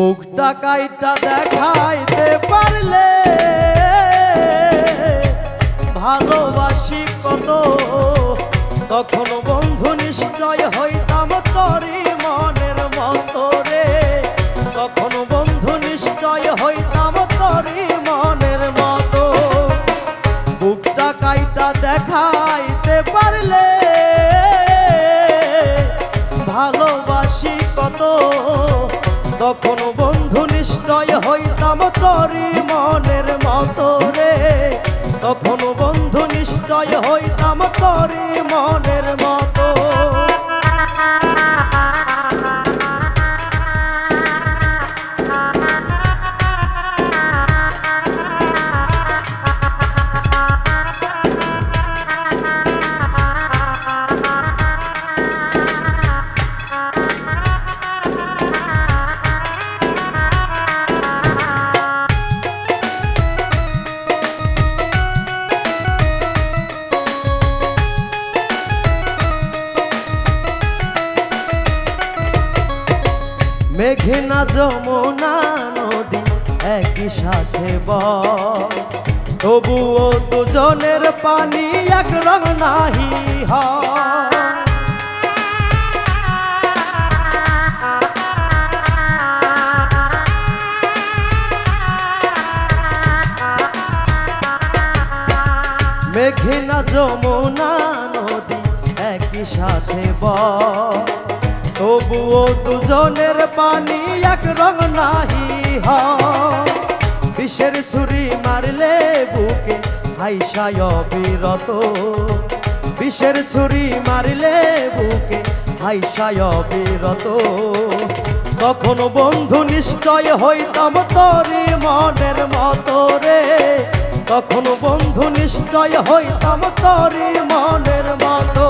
বুকটা কাইটা দেখাইতে পারলে ভালোবাসি কত? তখন বন্ধু নিশ্চয় হইতাম তরি মনের মতো রে। তখন বন্ধু নিশ্চয় হইতাম তরি মনের মতো। বুকটা কাইটা দেখাইতে পারলে ভালোবাসি কত? তখন হইতাম তরি মনের মতো রে। তখন বন্ধু নিশ্চয় হইতাম তরি মনের মতো মেঘনা যমুনা নদী একই সাথে বয় তবুও দুজনের পানি এক রং নাহি হয়। মেঘনা যমুনা নদী একই সাথে বয় তবুও দুজনের পানি এক রং নাহি বিষের ছুরি মারলে বুকে হাইসায় বিরত বিষের ছুরি মারলে বুকে হাইসায় বিরত তখন বন্ধু নিশ্চয় হইতাম তরি মনের মতো রে। তখন বন্ধু নিশ্চয় হইতাম তরি মনের মতো।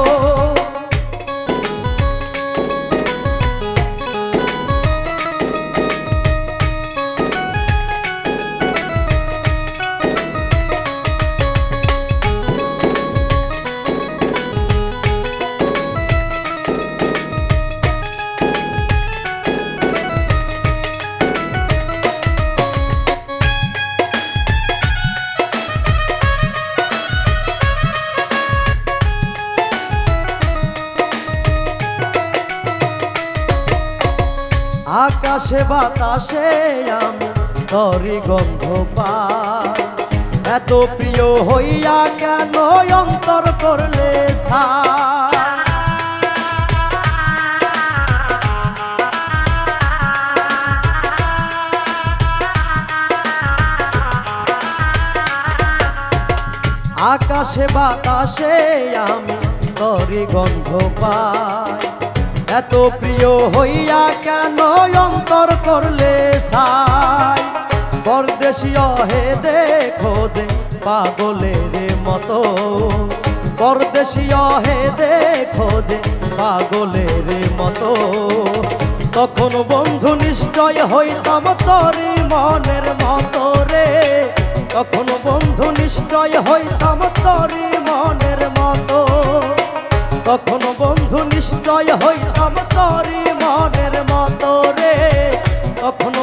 আকাশে বাতাসে আমি তরি গন্ধ পাই এত প্রিয় হইয়া কেন অন্তর করলে? আকাশে বাতাসে আমি তরি গন্ধ পাই এত প্রিয় হইয়া কেন অন্তর করলে সাই? পরদেশীয় হে দেখো যে পাগলের মতো। পরদেশীয় হে দেখো যে পাগলের মতো। তখন বন্ধু নিশ্চয় হইতাম তরি মনের মতো রে। তখন বন্ধু নিশ্চয় হইতাম তখন